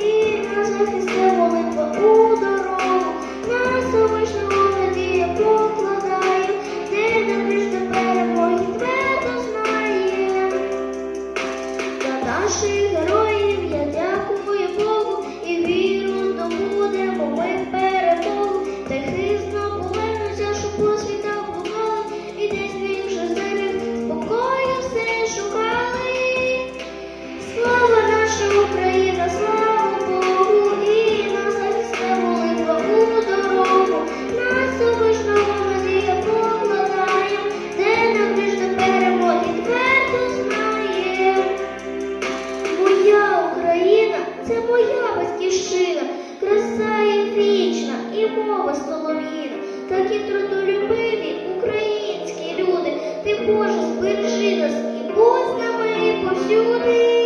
і на захисне молитва у дорогу, на самишного надія покладає, не добриш до перемоги, твердо знає, та наших героїв. Такі трудолюбиві українські люди. Ти Боже, збережи нас і познами повсюди.